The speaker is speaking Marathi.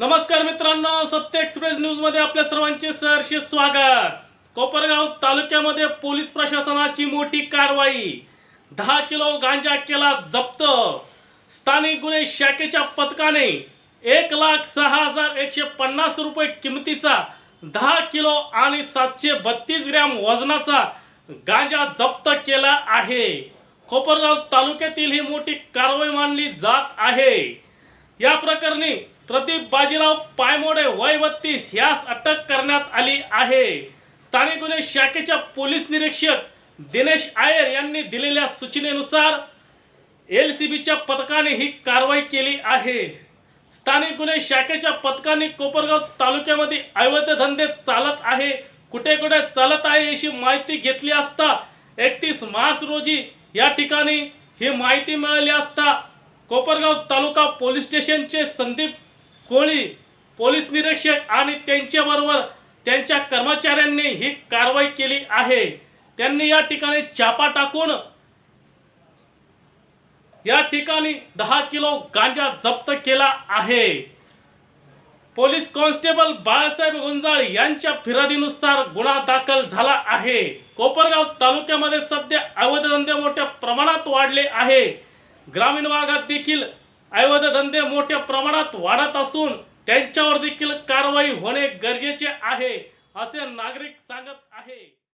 नमस्कार मित्रांनो सत्य एक्सप्रेस न्यूजमध्ये आपल्या सर्वांचे सहर्ष स्वागत. कोपरगाव तालुक्यामध्ये पोलीस प्रशासनाची मोठी कारवाई. दहा किलो गांजा केला जप्त. स्थानिक गुन्हे शाखेच्या पथकाने एक लाख सहा हजार एकशे पन्नास रुपये किमतीचा दहा किलो आणि सातशे बत्तीस ग्रॅम वजनाचा गांजा जप्त केला आहे. कोपरगाव तालुक्यातील ही मोठी कारवाई मानली जात आहे. या प्रकरणी बाजीराव पायमोडे वय बत्तीस यास अटक करण्यात आली आहे. स्थानिक गुन्हे शाखेच्या पोलीस निरीक्षक दिनेश आयर यांनी दिलेल्या सूचनेनुसार एल सी बीच्या पथकाने ही कारवाई केली आहे. स्थानिक गुन्हे शाखेच्या पथकाने कोपरगाव तालुक्यामध्ये अवैध धंदे चालत आहे. कुठे कुठे चालत आहे अशी माहिती घेतली असता एकतीस मार्च रोजी या ठिकाणी ही माहिती मिळाली असता कोपरगाव तालुका पोलीस स्टेशनचे संदीप कोळी पोलीस निरीक्षक आणि त्यांच्याबरोबर त्यांच्या कर्मचाऱ्यांनी ही कारवाई केली आहे. त्यांनी या ठिकाणी छापा टाकून या ठिकाणी दहा किलो गांजा जप्त केला आहे. पोलीस कॉन्स्टेबल बाळासाहेब गुंजाळ यांच्या फिर्यादीनुसार गुन्हा दाखल झाला आहे. कोपरगाव तालुक्यामध्ये सध्या अवैध धंदे मोठ्या प्रमाणात वाढले आहे. ग्रामीण भागात देखील अवैध धंदे मोठ्या प्रमाणात वाढत असून त्यांच्यावर देखील कारवाई होणे गरजेचे आहे असे नागरिक सांगत आहे.